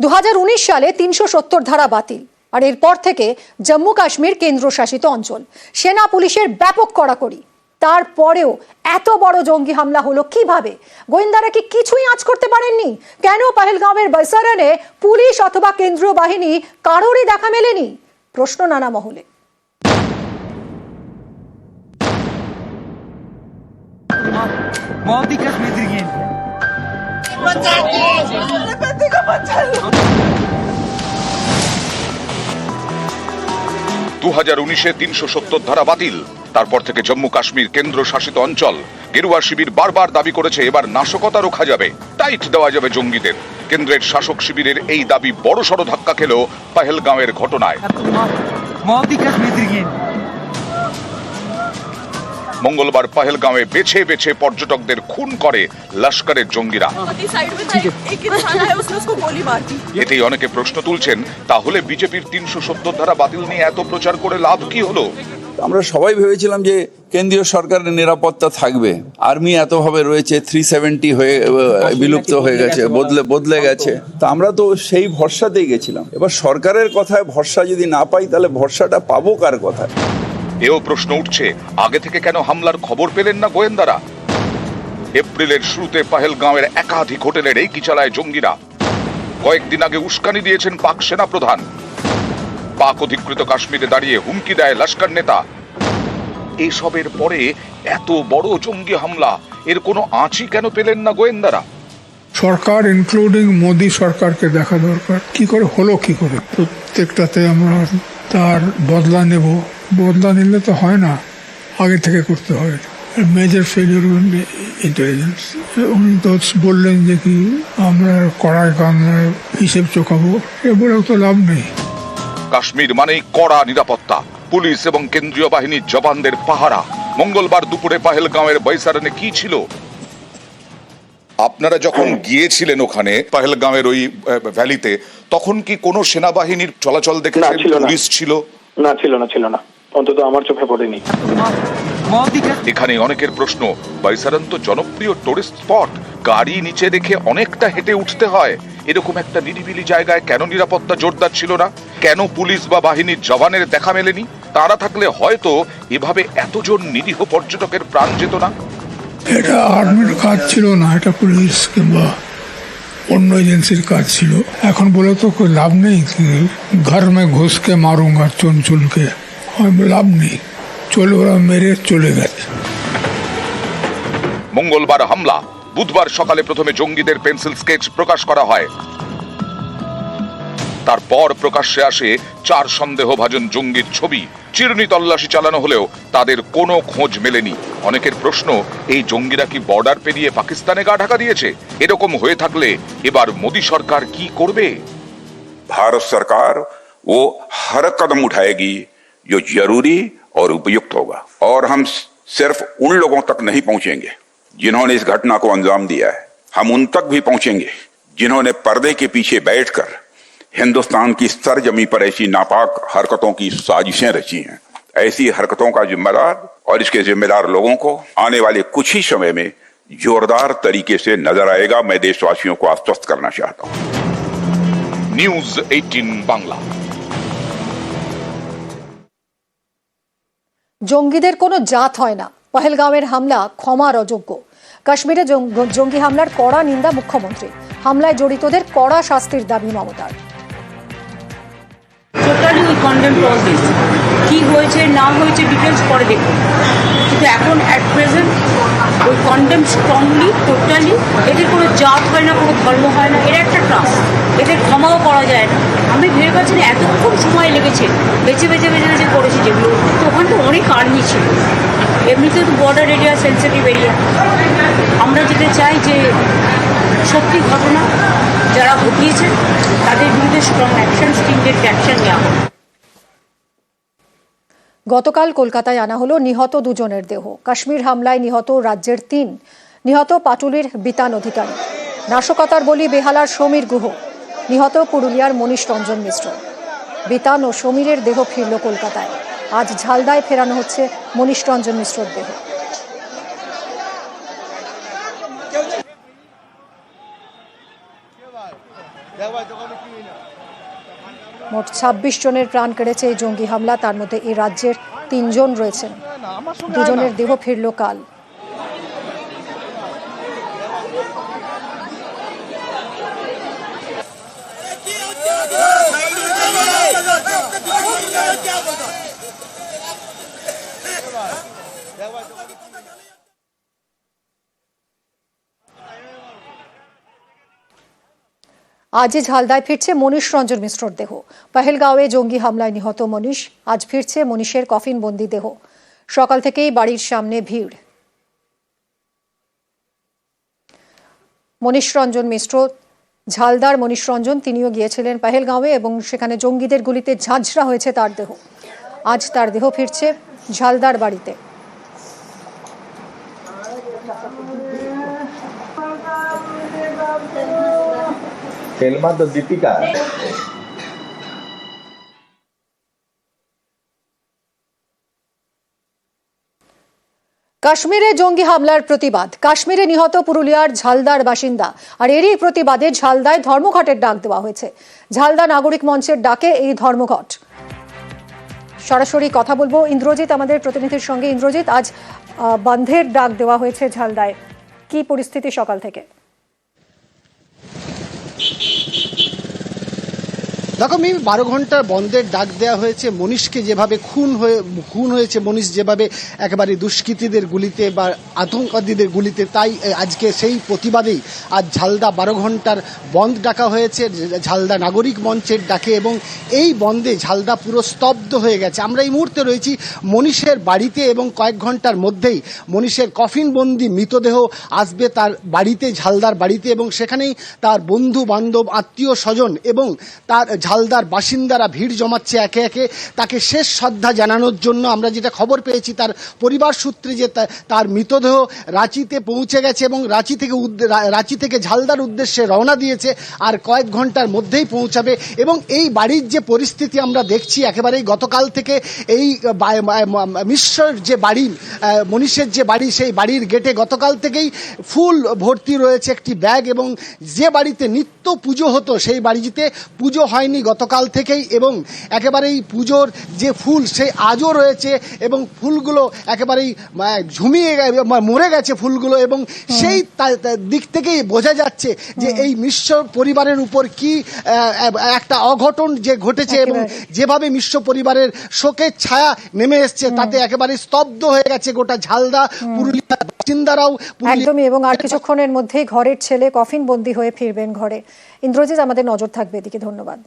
দু সালে তিনশো সত্তর ধারা বাতিল আর এরপর থেকে জম্মু কাশ্মীর কেন্দ্রশাসিত অঞ্চল সেনা পুলিশের ব্যাপক কড়াকড়ি তারপরেও এত বড় জঙ্গি হামলা হলো কিভাবে গোয়েন্দারা কি কিছুই আঁচ করতে পারেননি কেন পাহেলগাঁওয়ের বৈসারানে পুলিশ অথবা কেন্দ্রীয় বাহিনী কারোরই দেখা মেলেনি প্রশ্ন নানা মহলে बहुत दिक्कत সত্তর ধারা বাতিল। তারপর থেকে জম্মু কাশ্মীর কেন্দ্র শাসিত অঞ্চল। গেরুয়া শিবির বারবার দাবি করেছে, এবার নাশকতা রোখা যাবে। টাইট দেওয়া যাবে জঙ্গিদের। কেন্দ্রের শাসক শিবিরের এই দাবি বড়সড় ধাক্কা খেল পাহেলগাঁওয়ের ঘটনায়। মঙ্গলবার পাহেলগাঁওয়ে বেছে বেছে পর্যটকদের খুন করে লস্করের জঙ্গিরা। এতেই অনেকে প্রশ্ন তুলছেন তাহলে বিজেপির তিনশো সত্তর ধারা বাতিল নিয়ে এত প্রচার করে লাভ কি হলো? আমরা সবাই ভেবেছিলাম যে কেন্দ্রীয় সরকারের নিরাপত্তা থাকবে। আর্মি এতভাবে রয়েছে থ্রি সেভেন্টি হয়ে বিলুপ্ত হয়ে গেছে বদলে বদলে গেছে। তা আমরা তো সেই ভরসাতেই গেছিলাম। এবার সরকারের কথায় ভরসা যদি না পাই তাহলে ভরসাটা পাবো কার কথায়? এও প্রশ্ন উঠছে, আগে থেকে কেন হামলার খবর পেলেন না গোয়েন্দারা? এপ্রিলের শুরুতে পাহেলগাঁওয়ের একাধিক হোটেলের এই কি চালায় জঙ্গিরা। কয়েকদিন আগে উস্কানি দিয়েছেন পাক সেনা প্রধান পাক অধিকৃত কাশ্মীরে দাঁড়িয়ে হুমকি দেয় লস্কর নেতা। এসবের পরে এত বড় জঙ্গি হামলা, এর কোনো আঁচই কেন পেলেন না গোয়েন্দারা? সরকার ইনক্লুডিং মোদি সরকারকে দেখা দরকার। কি করে হলো, কি করে? প্রত্যেকটাতে আমরা তার বদলা নেব। বদলা নিলে তো হয় না। আগে থেকে করতে হয় মেজর ফেলিওর ইন্টেলিজেন্স উনি তো বললেন যে কি, আমরা কড়াই কান্নায় হিসেব চোখাবো। এ বলেও তো লাভ নেই। কাশ্মীর মানেই কড়া নিরাপত্তা। পুলিশ এবং কেন্দ্রীয় বাহিনীর জবানদের পাহারা। মঙ্গলবার দুপুরে পাহেলগাঁওয়ের বৈসারণে কি ছিল? আপনারা যখন গিয়েছিলেন ওখানে পাহেলগামের ওই ভ্যালিতে তখন কি কোনো সেনাবাহিনীর চলাচল দেখে পুলিশ ছিল? না ছিল না ছিল না। অন্তত আমার চোখে পড়েনি। এখানে অনেকের প্রশ্ন বাইসারান তো জনপ্রিয় টুরিস্ট স্পট গাড়ি নিচে রেখে অনেকটা হেঁটে উঠতে হয়। এরকম একটা নিরিবিলি জায়গায় কেন নিরাপত্তা জোরদার ছিল না? কেন পুলিশ বা বাহিনীর জওয়ানের দেখা মেলেনি? তারা থাকলে হয়তো এভাবে এতজন নিরীহ পর্যটকের প্রাণ যেত না? এটা আর্মির কাজ ছিল না, এটা পুলিশ কিংবা অন্য এজেন্সির কাজ ছিল। এখন বলে তো লাভ নেই ঘর মে ঘুষকে মারুঙ্গা চুন চুনকে লাভ নেই। চলে ওরা মেরে চলে গেছে। মঙ্গলবার হামলা। বুধবার সকালে প্রথমে জঙ্গিদের পেন্সিল স্কেচ প্রকাশ করা হয়। তারপর প্রকাশ্যে আসে চার সন্দেহভাজন জঙ্গির ছবি। চিরুনি তল্লাশি চালানো হলেও তাদের কোনো খোঁজ মেলেনি অনেকের প্রশ্ন এই জঙ্গিরা কি বর্ডার পেরিয়ে পাকিস্তানে গা ঢাকা দিয়েছে এরকম হয়ে থাকলে এবার মোদী সরকার কি করবে भारत सरकार वो हर कदम उठाएगी जो जरूरी और उपयुक्त होगा और हम सिर्फ उन लोगों तक नहीं पहुंचेंगे जिन्होंने इस घटना को अंजाम दिया है हम उन तक भी पहुंचेंगे जिन्होंने पर्दे के पीछे बैठकर हिंदुस्तान की सरजमी पर ऐसी नापाक हरकतों की साजिशें रची हैं ऐसी हरकतों का जिम्मेदार और इसके जिम्मेदार लोगों को आने वाले कुछ ही समय में जोरदार तरीके से नजर आएगा मैं देशवासियों को आश्वस्त करना चाहता हूं নিউজ এইটিন বাংলা জঙ্গিদের কোনো জাত হয় না পহেলগাঁওয়ের হামলা ক্ষমার অযোগ্য কাশ্মীরে জঙ্গ- জঙ্গি হামলার কড়া নিন্দা মুখ্যমন্ত্রী হামলায় জড়িতদের কড়া শাস্তির দাবি মমতার কন্ডেম অল দিস কি হয়েছে, না হয়েছে ডিটেলস পরে দেখুন কিন্তু এখন অ্যাট প্রেজেন্ট ওই কন্ডেম স্ট্রংলি টোটালি এদের কোনো জাত হয় না, কোনো ধর্ম হয় না, এরা একটা ট্রাস্ট এদের ক্ষমাও করা যায় না। আমি ভেবে পাচ্ছি না, এতক্ষণ সময় লেগেছে, বেছে বেছে বেছে বেছে করেছি যেগুলো। তো ওখানে তো অনেক আর্মি ছিল। এমনিতে তো বর্ডার এরিয়া সেন্সিটিভ এরিয়া আমরা যেটা চাই যে সত্যি ঘটনা যারা ঘটিয়েছে, তাদের বিরুদ্ধে স্ট্রং অ্যাকশন স্টিমডেড অ্যাকশন নেওয়া। গতকাল কলকাতায় আনা হলো নিহত দুজনের দেহ। কাশ্মীর হামলায় নিহত রাজ্যের তিন। নিহত পাটুলির বিতান অধিকারী। নাশকতার বলি বেহালার সমীর গুহ। নিহত পুরুলিয়ার মনীষ রঞ্জন মিশ্র। বিতান ও সমীরের দেহ ফিরল কলকাতায়। আজ ঝালদায় ফেরানো হচ্ছে মনীষ রঞ্জন মিশ্রর দেহ দেখ ভাই তখন মোট ছাব্বিশ জনের প্রাণ কেড়েছে এই জঙ্গি হামলা। তার মধ্যে এই রাজ্যের তিনজন রয়েছেন। দুজনের দেহ ফিরল কাল। আজই ঝালদায় ফিরছে মনীষ রঞ্জন মিশ্রর দেহ। পাহেলগাঁওয়ে জঙ্গি হামলায় নিহত মনীষ, আজ ফিরছে মনীষের কফিন বন্দি দেহ। সকাল থেকেই বাড়ির সামনে ভিড়। মনীষ রঞ্জন মিশ্র, ঝালদার মনীষ রঞ্জন, তিনিও গিয়েছিলেন পাহেলগাঁওয়ে এবং সেখানে জঙ্গিদের গুলিতে ঝাঁঝরা হয়েছে তার দেহ। আজ তার দেহ ফিরছে ঝালদার বাড়িতে। તેલમાં તો Deepika. কাশ্মীরে জঙ্গি হামলার প্রতিবাদ। কাশ্মীরে নিহত পুরুলিয়ার ঝালদার বাসিন্দা। আর এরই প্রতিবাদে ঝালদায় ধর্মঘটের ডাক দেওয়া হয়েছে। ঝালদা নাগরিক মঞ্চের ডাকে এই ধর্মঘট। সরাসরি কথা বলব ইন্দ্রজিৎ, আমাদের প্রতিনিধির সঙ্গে। ইন্দ্রজিৎ, আজ বন্ধের ডাক দেওয়া হয়েছে ঝালদায়। কি পরিস্থিতি সকাল থেকে? দেখো মিমি, বারো ঘণ্টার বন্ধের ডাক দেওয়া হয়েছে মনীষকে যেভাবে খুন হয়ে, খুন হয়েছে মনীষ যেভাবে একেবারে দুষ্কৃতীদের গুলিতে বা আতঙ্কবাদীদের গুলিতে, তাই আজকে সেই প্রতিবাদেই আজ ঝালদা বারো ঘণ্টার বন্ধ ডাকা হয়েছে ঝালদা নাগরিক মঞ্চের ডাকে এবং এই বন্ধে ঝালদা পুরো স্তব্ধ হয়ে গেছে। আমরা এই মুহূর্তে রয়েছি মনীষের বাড়িতে এবং কয়েক ঘণ্টার মধ্যেই মনীষের কফিনবন্দি মৃতদেহ আসবে তার বাড়িতে, ঝালদার বাড়িতে এবং সেখানেই তার বন্ধু বান্ধব আত্মীয় স্বজন এবং তার ঝালদার বাসিন্দারা ভিড় জমাচ্ছে একে একে। তাকে শেষ শ্রদ্ধা জানানোর জন্য আমরা যেটা খবর পেয়েছি, তার পরিবার সূত্রে যে তার মৃতদেহ রাঁচিতে পৌঁছে গেছে এবং রাঁচি থেকে রাঁচি থেকে ঝালদার উদ্দেশ্যে রওনা দিয়েছে আর কয়েক ঘণ্টার মধ্যেই পৌঁছাবে এবং এই বাড়ির যে পরিস্থিতি আমরা দেখছি একেবারেই গতকাল থেকে এই মিশ্রর যে বাড়ি মনীষের যে বাড়ি, সেই বাড়ির গেটে গতকাল থেকেই ফুল ভর্তি রয়েছে একটি ব্যাগ এবং যে বাড়িতে নিত্য পুজো হতো, সেই বাড়িতে পুজো হয়নি গতকাল থেকেই এবং একেবারেই পুজোর যে ফুল সেই আজও রয়েছে এবং ফুলগুলো একেবারেই ঝুমিয়ে মরে গেছে ফুলগুলো এবং সেই দিক থেকেই বোঝা যাচ্ছে যে এই মিশ্র পরিবারের উপর কি একটা অঘটন যে ঘটেছে এবং যেভাবে মিশ্র পরিবারের শোকের ছায়া নেমে এসছে তাতে একেবারে স্তব্ধ হয়ে গেছে গোটা ঝালদা পুরুলিয়ার বাসিন্দারাও একদমই এবং আর কিছুক্ষণের মধ্যেই ঘরের ছেলে কফিন বন্দি হয়ে ফিরবেন ঘরে। ইন্দ্রজিৎ আমাদের নজর থাকবে এদিকে ধন্যবাদ।